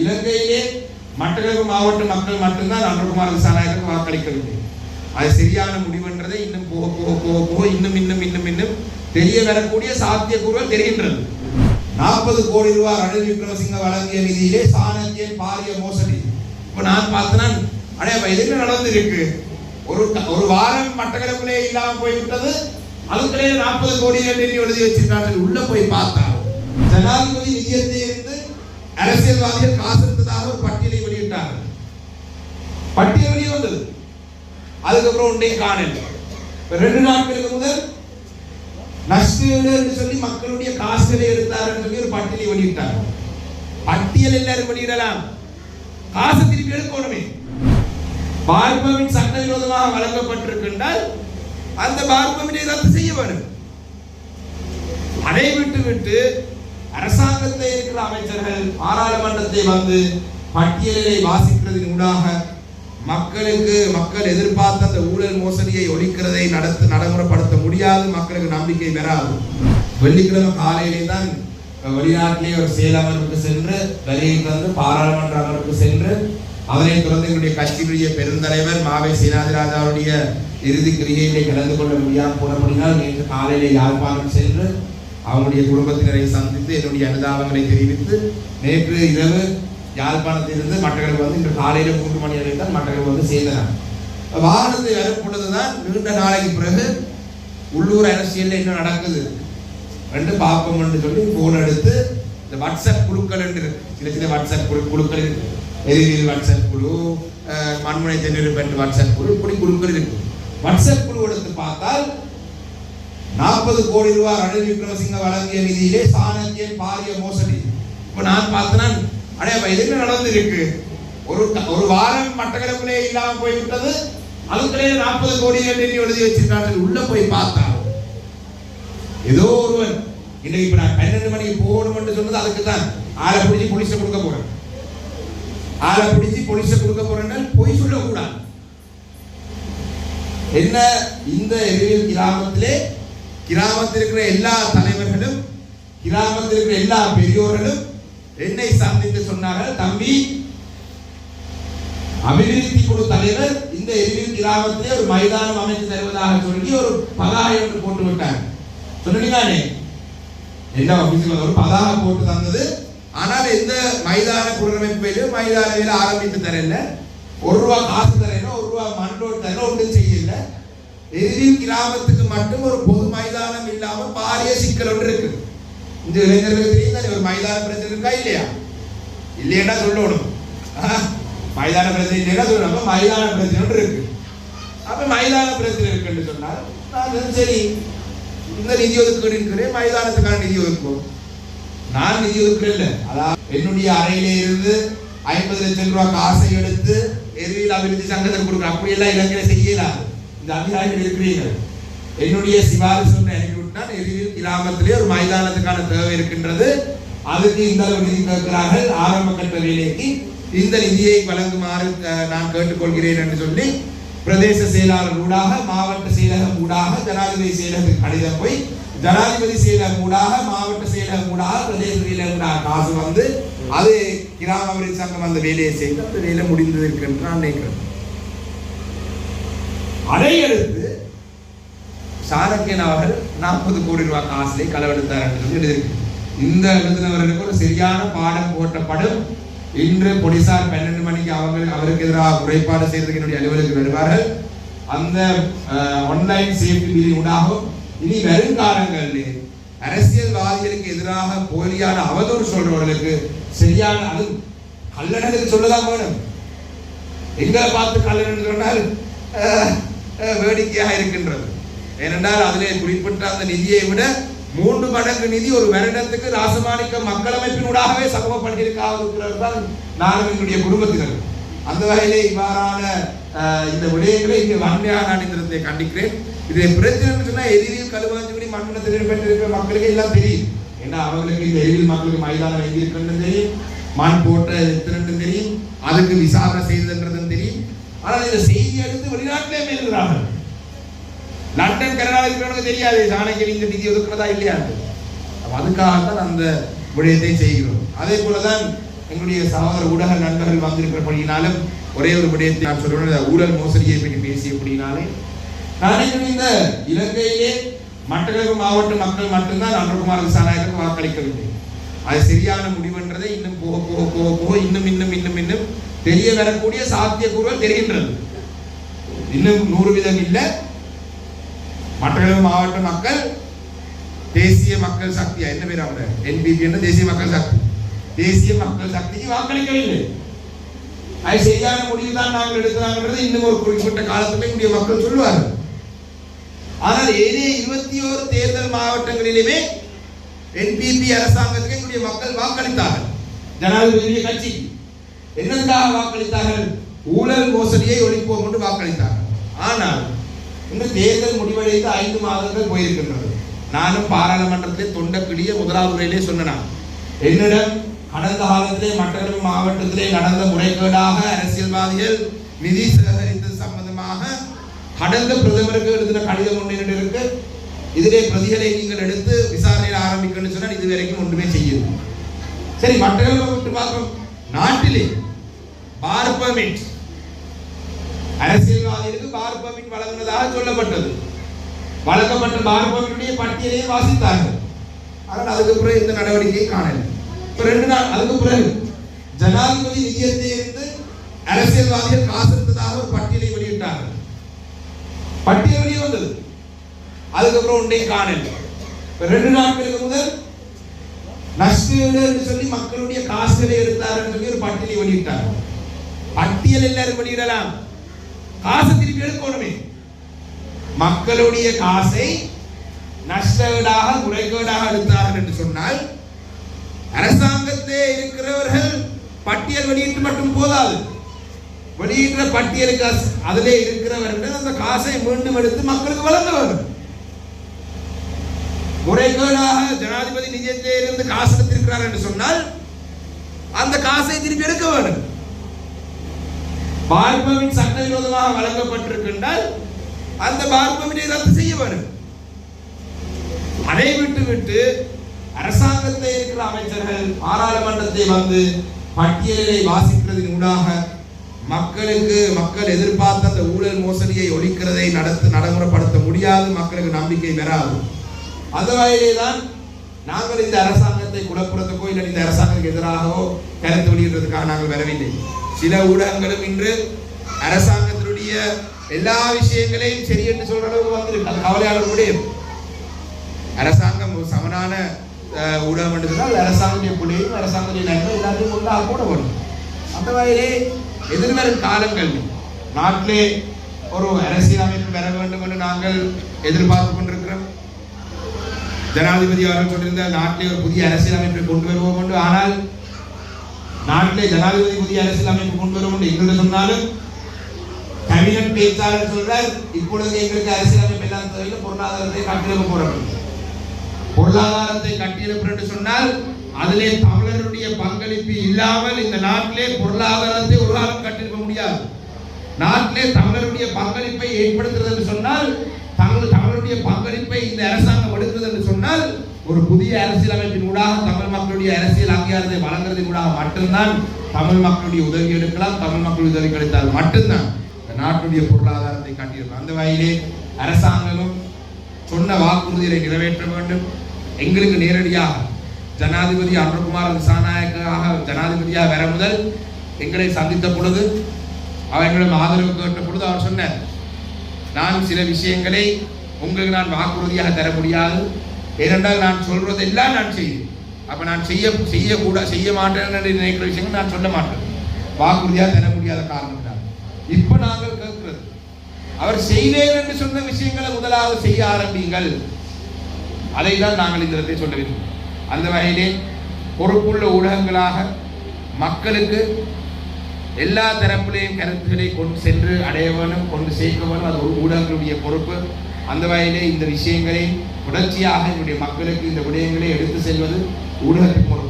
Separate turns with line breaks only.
இலங்கையிலே மட்டக்களப்பு மாவட்ட மக்கள் மட்டும்தான் அன்றகுமார் விசாநாயகருக்கு வாக்களிக்கவில்லை. அது சரியான முடிவுன்றதை இன்னும் போக போக போக போக இன்னும் இன்னும் இன்னும் இன்னும் தெரிய வரக்கூடிய சாத்தியக்கூறுகள் தெரிகின்றது. நாற்பது கோடி ரூபாய் ரணில் விக்ரமசிங்க வழங்கிய நிதியிலே சாணக்கியன் பாரிய மோசடி. இப்போ நான் பார்த்தேன்னா அடே எதுக்கு நடந்திருக்கு? ஒரு ஒரு வாரம் மட்டக்களப்பிலே இல்லாம போய்விட்டது. அதுக்குள்ளே நாற்பது கோடி எழுதி வச்சிருக்காங்க. உள்ள போய் பார்த்தா ஜனாதிபதி நிதியத்தை இருந்து அரசியல்வாதிகள் காசு எடுத்ததாக ஒரு பட்டியலை வெளியிட்டார் பட்டியல் வெளியே வந்தது. அதுக்கப்புறம் ஒன்றை காணல். ரெண்டு நாட்களுக்கு முதல் நஷ்டஈடு என்று சொல்லி மக்களுடைய காசுகளை எடுத்தார்கள் சொல்லி ஒரு பட்டியலை வெளியிட்டார் பட்டியல் எல்லாரும் வெளியிடலாம். காசு திருப்பி எடுக்கணுமே. சட்ட சட்டவிரோதமாக வழங்கப்பட்டிருக்கின்றால் அந்த பார்பவினை ரத்து செய்ய வேண்டும். அதை விட்டு விட்டு அரசாங்கத்தில் இருக்கிற அமைச்சர்கள் பாராளுமன்றத்தை வந்து பட்டியலை வாசிக்கிறதின் ஊடாக மக்களுக்கு மக்கள் எதிர்பார்த்த அந்த ஊழல் மோசடியை ஒழிக்கிறதை நடத்த நடைமுறைப்படுத்த முடியாது. மக்களுக்கு நம்பிக்கை பெறாது. வெள்ளிக்கிழமை காலையிலே தான் வெளிநாட்டிலே ஒரு செயல் அமர்வுக்கு சென்று வெளியை தந்து பாராளுமன்ற அமர்வுக்கு சென்று அதனை தொடர்ந்து எங்களுடைய கட்சியினுடைய பெருந்தலைவர் மாவை சீனாதிராஜாவுடைய இறுதி கிரிகையிலே கலந்து கொள்ள முடியாமல் போனபடினால் நேற்று காலையிலே யாழ்ப்பாணம் சென்று அவங்களுடைய குடும்பத்தினரை சந்தித்து என்னுடைய அனுதாபங்களை தெரிவித்து நேற்று இரவு யாழ்ப்பாணத்திலிருந்து மட்டக்களப்பு வந்து இன்று காலையில் மூன்று மணி வரை தான் மட்டக்களப்பு வந்து செய்தனர் வாகனத்தை வரும் பொழுதுதான் நீண்ட நாளைக்கு பிறகு உள்ளூர் அரசியலில் என்ன நடக்குது? ரெண்டு பார்ப்போம்னு சொல்லி ஃபோன் எடுத்து இந்த வாட்ஸ்அப் குழுக்கள் என்று சில சில வாட்ஸ்அப் குழு குழுக்கள் இருக்கு. எதிரில் வாட்ஸ்அப் குழு அஹ், மண்முனை தென்னிருப்பென்று வாட்ஸ்அப் குழு இப்படி குழுக்கள் இருக்கு. வாட்ஸ்அப் குழு எடுத்து பார்த்தால் நாற்பது கோடி ரூபாய் ரணில் விக்ரமசிங்க வழங்கிய நிதியிலே சாணக்கியன் பாரிய மோசடி. இப்ப நான் பார்த்தேன் அடே எதுக்கு நடந்திருக்கு? ஒரு ஒரு வாரம் மட்டக்களப்பிலே இல்லாம போய்விட்டது. அதுக்குள்ளே நாற்பது கோடி நிதி எழுதி வச்சிருக்காங்க உள்ள போய் பார்த்தா ஏதோ ஒருவன் இன்னைக்கு இப்ப நான் பன்னெண்டு மணிக்கு போகணும்னு சொன்னது அதுக்கு தான். ஆளை பிடிச்சி போலீஸை கொடுக்க போறேன். ஆளை பிடிச்சி போலீஸை கொடுக்க போறேன்னா பொய் சொல்லக்கூடாது. என்ன? இந்த எரிவில் கிராமத்திலே கிராமத்தில் இருக்கிற எல்லா தலைவர்களும் கிராமத்தில் இருக்கிற எல்லா பெரியோர்களும் என்னை சந்தித்து சொன்னார்கள் தம்பி அபிவிருத்தி குழு தலைவர் இந்த எரிவில் கிராமத்திலே ஒரு மைதானம் அமைத்து தருவதாக சொல்லி ஒரு பதாகை ஒன்று போட்டு விட்டாங்க சொன்னீங்களானே? என்ன ஆபீஸ்ல ஒரு பதாகை போட்டு தந்தது. ஆனால் எந்த மைதான புனரமைப்பிலும் மைதான வேலை ஆரம்பித்து தரல. ஒரு ரூபா காசு தரேனோ ஒரு ரூபா மண் ரோடு தரேனோ ஒன்றும் செய்யல. எதிரில் கிராமத்துக்கு மட்டும் ஒரு பொது மைதானம் இல்லாமல் பாரிய சிக்கல் ஒன்று இருக்கு. இந்த இளைஞர்களுக்கு தெரியும் ஒரு மைதான பிரச்சனை இருக்கா இல்லையா? இல்லையா சொல்லணும். மைதான பிரச்சனை இல்லையா சொல்லணும். அப்ப மைதான பிரச்சனை ஒன்று இருக்கு. அப்ப மைதான பிரச்சனை இருக்குன்னு சொன்னால் நான் சரி. இந்த நிதி ஒதுக்கீடு இருக்கிறேன் மைதானத்துக்கான நிதி ஒதுக்குவோம். நான் நிதி ஒதுக்கீடு இல்லை. அதாவது என்னுடைய அறையிலே இருந்து ஐம்பது லட்சம் ரூபாய் காசை எடுத்து எதிரில் அபிவிருத்தி சங்கத்தில் கொடுக்குறேன். அப்படியெல்லாம் இலங்கையில செய்யலாது இந்த அதிகாரிகள் இருக்கிறீர்கள் என்னுடைய சிபாரிசு ஒன்று அனுப்பிவிட்டால் எரிவில் கிராமத்திலே ஒரு மைதானத்துக்கான தேவை இருக்கின்றது. அதுக்கு இந்த அளவு நிதி கேட்கிறார்கள். ஆரம்ப கட்ட வேலைக்கு இந்த நிதியை வழங்குமாறு நான் கேட்டுக்கொள்கிறேன் என்று சொல்லி பிரதேச செயலாளர் ஊடாக மாவட்ட செயலகம் ஊடாக ஜனாதிபதி செயலகத்துக்கு கடிதம் போய் ஜனாதிபதி செயலகம் ஊடாக மாவட்ட செயலகம் ஊடாக பிரதேச செயலகம் ஊடாக காசு வந்து அது கிராம அபிவிருத்தி சங்கம் அந்த வேலையை செய்து அந்த வேலை முடிந்தது என்று நான் நினைக்கிறேன். அதை அடுத்து சாரக்கியன் அவர்கள் நாற்பது கோடி ரூபாய் காசிலே களவெடுத்தார் என்று சொல்லி எழுதியிருக்கு. இந்த எழுதினவர்களுக்கு ஒரு சரியான பாடம் போட்டப்படும் இன்று போலீசார் பன்னெண்டு மணிக்கு அவர்கள் அவருக்கு எதிராக குறைபாடு செய்வதற்கு என்னுடைய அலுவலகத்துக்கு வருவார்கள். அந்த ஆன்லைன் சேஃப்டி பில்லின் உண்டாகும். இனி வருங்காலங்களில் அரசியல்வாதிகளுக்கு எதிராக போலியான அவதூறு சொல்றவர்களுக்கு சரியான அது கல்லணத்துக்கு சொல்லதான் வேணும். எங்களை பார்த்து கல்லணன் சொன்னால் வேடிக்கையாக இருக்கின்றது ஏனென்றால் அதிலே குறிப்பிட்ட அந்த நிதியை விட மூன்று மடங்கு நிதி ஒரு வருடத்துக்கு ராசமாணிக்க மக்கள் அமைப்பினூடாகவே சமூகப்படுத்தியிருக்காக இருக்கிறவர் தான் நானும் என்னுடைய குடும்பத்தினர். அந்த வகையிலே இவ்வாறான இந்த விடயங்களை இங்கே வன்மையாக நான் இந்த கண்டிக்கிறேன். இதை பிரச்சனை சொன்னா எதிரில் கழுவாஞ்சிபடி மண்ணத்தில் பெற்றிருக்கிற மக்களுக்கு எல்லாம் தெரியும். ஏன்னா அவங்களுக்கு இந்த எதிரில் மக்களுக்கு மைதானம் எங்க இருக்குன்னு தெரியும். மண் போட்ட எத்தனை தெரியும். அதுக்கு விசாரணை செய்ததுன்றதும் ஆனால் இந்த செய்தி எடுத்து வெளிநாட்டிலே மேலுகிறார்கள் லண்டன் கனடா இருக்கிறவனுக்கு தெரியாது. சாணக்கியர் இங்க நிதி ஒதுக்குறதா இல்லையா அதுக்காகத்தான் அந்த விடயத்தை செய்கிறோம். அதே போலதான் எங்களுடைய சகோதர ஊடக நண்பர்கள் வந்திருக்கிறபடினாலும் ஒரே ஒரு விடயத்தை நான் சொல்றேன். ஊழல் மோசடியை பற்றி பேசியபடினாலே நான் இந்த இலங்கையிலே மட்டக்களப்பு மாவட்ட மக்கள் மட்டும்தான் அன்றகுமார் விசாரணைக்கு வாக்களிக்கவில்லை. அது சரியான முடிவுன்றதை இன்னும் போக போக போக போக இன்னும் இன்னும் இன்னும் இன்னும் தெரிய வரக்கூடிய சாத்தியக்கூறுகள் தெரிகின்றது. இன்னும் நூறு விதம் இல்லை. மற்ற மாவட்ட மக்கள் தேசிய மக்கள் சக்தியா என்ன பேர் அவங்க என்பிபி என்ற தேசிய மக்கள் சக்தி. தேசிய மக்கள் சக்திக்கு வாக்களிக்கவில்லை. அது சரியான முடிவு தான் நாங்கள் எடுக்கிறாங்கன்றது இன்னும் ஒரு குறிப்பிட்ட காலத்துல இந்திய மக்கள் சொல்லுவார்கள். ஆனால் ஏனைய இருபத்தி ஓரு தேர்தல் மாவட்டங்களிலுமே என்பிபி அரசாங்கத்துக்கு எங்களுடைய மக்கள் வாக்களித்தார்கள். ஜனாதிபதி கட்சிக்கு என்னதுக்காக வாக்களித்தார்கள்? ஊழல் மோசடியை ஒழிப்போம் என்று வாக்களித்தார்கள். ஆனால் இன்னும் தேர்தல் முடிவடைந்து ஐந்து மாதங்கள் போயிருக்கின்றது. நானும் பாராளுமன்றத்திலே தொண்டக்கிடிய முதலாவது உரையிலே சொன்னேன் என்னிடம் கடந்த காலத்திலே மட்டக்களப்பு மாவட்டத்திலே நடந்த முறைகேடாக அரசியல்வாதிகள் நிதி சேகரித்தது சம்பந்தமாக கடந்த பிரதமருக்கு எழுதின கடிதம் ஒன்று இருக்கு. இதிலே பிரதிகளை நீங்கள் எடுத்து விசாரணையில் ஆரம்பிக்கணும்னு சொன்னால் இது வரைக்கும் ஒன்றுமே செய்யுது சரி மட்டக்களப்பு விட்டு பார்ப்போம் நாட்டிலே பார் பர்மிட் அரசியல்வாதிகளுக்கு பார் பர்மிட் வழங்கினதாக சொல்லப்பட்டது. வழங்கப்பட்ட பார் பர்மிட்டுடைய பட்டியலையே வாசித்தார்கள். ஆனால் அதுக்கு பிறகு எந்த நடவடிக்கையை காணல இப்ப ரெண்டு நாள் அதுக்கு பிறகு ஜனாதிபதி நிதியத்தை இருந்து அரசியல்வாதிகள் காசு எடுத்ததாக ஒரு பட்டியலை வெளியிட்டார்கள். பட்டியல் வெளியே வந்தது. அதுக்கப்புறம் ஒன்றையும் காணல இப்ப ரெண்டு நாட்களுக்கு முதல் நஷ்டஈடு சொல்லி மக்களுடைய காசுகளை எடுத்தார்கள் சொல்லி ஒரு பட்டியலை வெளியிட்டார் பட்டியல் எல்லாரும் வெளியிடலாம் காசை திருப்பி எடுக்கணுமே. மக்களுடைய காசை நஷ்டஈடாக முறைகேடாக எடுத்தார்கள் என்று சொன்னால் அரசாங்கத்திலே இருக்கிறவர்கள் பட்டியல் வெளியிட்டு மட்டும் போதாது. வெளியிடுற பட்டியலுக்கு காசு அதிலே இருக்கிறவர்கள் அந்த காசை மீண்டும் எடுத்து மக்களுக்கு வழங்க வேண்டும் முறைகேடாக ஜனாதிபதி நிதியத்திலே இருந்து காசு எடுத்திருக்கிறார் என்று சொன்னால் அந்த காசை திருப்பி எடுக்க வேண்டும். பார்பவின் சட்டவிரோதமாக வழங்கப்பட்டிருக்கின்றால் அந்த பார்ப்பவினை ரத்து செய்ய வேண்டும். அதை விட்டு விட்டு அரசாங்கத்தில் இருக்கிற அமைச்சர்கள் பாராளுமன்றத்தை வந்து பட்டியலை வாசிக்கிறதின் ஊடாக மக்களுக்கு மக்கள் எதிர்பார்த்த அந்த ஊழல் மோசடியை ஒழிக்கிறதை நடத்த நடைமுறைப்படுத்த முடியாது மக்களுக்கு நம்பிக்கை வராது அந்த வகையிலே தான் நாங்கள் இந்த அரசாங்கத்தை குலப்புறத்துக்கோ இல்லை இந்த அரசாங்கத்துக்கு எதிராகவோ கருத்து வெளியிடுறதுக்காக நாங்கள் வரவில்லை. சில ஊடகங்களும் இன்று அரசாங்கத்தினுடைய எல்லா விஷயங்களையும் சரி என்று சொல்ற அளவுக்கு வந்திருக்கு. அது முடியும் அரசாங்கம் ஒரு சமனான ஊடகம் என்று சொன்னால் அரசாங்கத்துடைய புள்ளியும் அரசாங்கத்துடைய நன்மை எல்லாத்தையும் ஒன்றாக கூட வேண்டும் அந்த வகையிலே எதிர்வரும் காலங்கள் நாட்டிலே ஒரு அரசியல் அமைப்பு பெற வேண்டும் என்று நாங்கள் எதிர்பார்த்து கொண்டிருக்கிறோம். ஜனாதிபதி அவர்கள் சொல்லியிருந்த நாட்டிலே ஒரு புதிய அரசியல் அமைப்பை கொண்டு வருவோம் என்று. ஆனால் நாட்டிலே ஜனாதிபதி புதிய அரசியல் அமைப்பு கொண்டு வரும் என்று எங்களுக்கு சொன்னாலும் கேபினட் பேச்சாளர் சொல்றார். இப்பொழுது எங்களுக்கு அரசியல் அமைப்பு எல்லாம் தேவையில்லை. பொருளாதாரத்தை கட்டியெழுப்ப போறோம். பொருளாதாரத்தை கட்டியெழுப்பு என்று சொன்னால் அதிலே தமிழருடைய பங்களிப்பு இல்லாமல் இந்த நாட்டிலே பொருளாதாரத்தை ஒரு காலம் கட்டியிருக்க முடியாது. நாட்டிலே தமிழருடைய பங்களிப்பை ஏற்படுத்துறது என்று சொன்னால் தமிழ் தமிழருடைய பங்களிப்பை இந்த அரசாங்கம் எடுக்கிறது என்று சொன்னால் ஒரு புதிய அரசியலமைப்பின் ஊடாக தமிழ் மக்களுடைய அரசியல் அங்கீகாரத்தை வழங்குறது கூட மட்டும்தான் தமிழ் மக்களுடைய உதவி எடுக்கலாம் தமிழ் மக்கள் உதவி கிடைத்தால் மட்டும்தான் இந்த நாட்டுடைய பொருளாதாரத்தை காட்டியிருக்கும். அந்த வகையிலே அரசாங்கமும் சொன்ன வாக்குறுதிகளை நிறைவேற்ற வேண்டும். எங்களுக்கு நேரடியாக ஜனாதிபதி அருண்குமார் திசாநாயக்காக ஜனாதிபதியாக வர முதல் எங்களை சந்தித்த பொழுது அவர்களிடம் ஆதரவு கேட்ட பொழுது அவர் சொன்னார் நான் சில விஷயங்களை உங்களுக்கு நான் வாக்குறுதியாக தர முடியாது. ஏனென்றால் நான் சொல்வதெல்லாம் நான் செய்வேன் அப்போ நான் செய்ய செய்யக்கூட செய்ய மாட்டேன் என்று நினைக்கிற விஷயங்கள் நான் சொல்ல மாட்டேன். வாக்குறுதியாக தர முடியாத காரணம் தான் இப்போ நாங்கள் கேட்கிறது அவர் செய்வேன் என்று சொன்ன விஷயங்களை முதலாவது செய்ய ஆரம்பிங்கள் அதை தான் நாங்கள் இந்த இடத்தை சொல்ல விரும்புகிறோம் அந்த வகையிலே பொறுப்புள்ள ஊடகங்களாக மக்களுக்கு எல்லா தரப்பிலையும் கருத்துக்களை கொண்டு சென்று அடையவனும் கொண்டு சேர்க்கவனும் அது ஒரு ஊடகங்களுடைய பொறுப்பு. அந்த வகையிலே இந்த விஷயங்களை தொடர்ச்சியாக என்னுடைய மக்களுக்கு இந்த விடயங்களை எடுத்து செல்வது ஊடகத்துக்கு ஒரு பொறுப்பு இருக்கின்றதை சொல்லி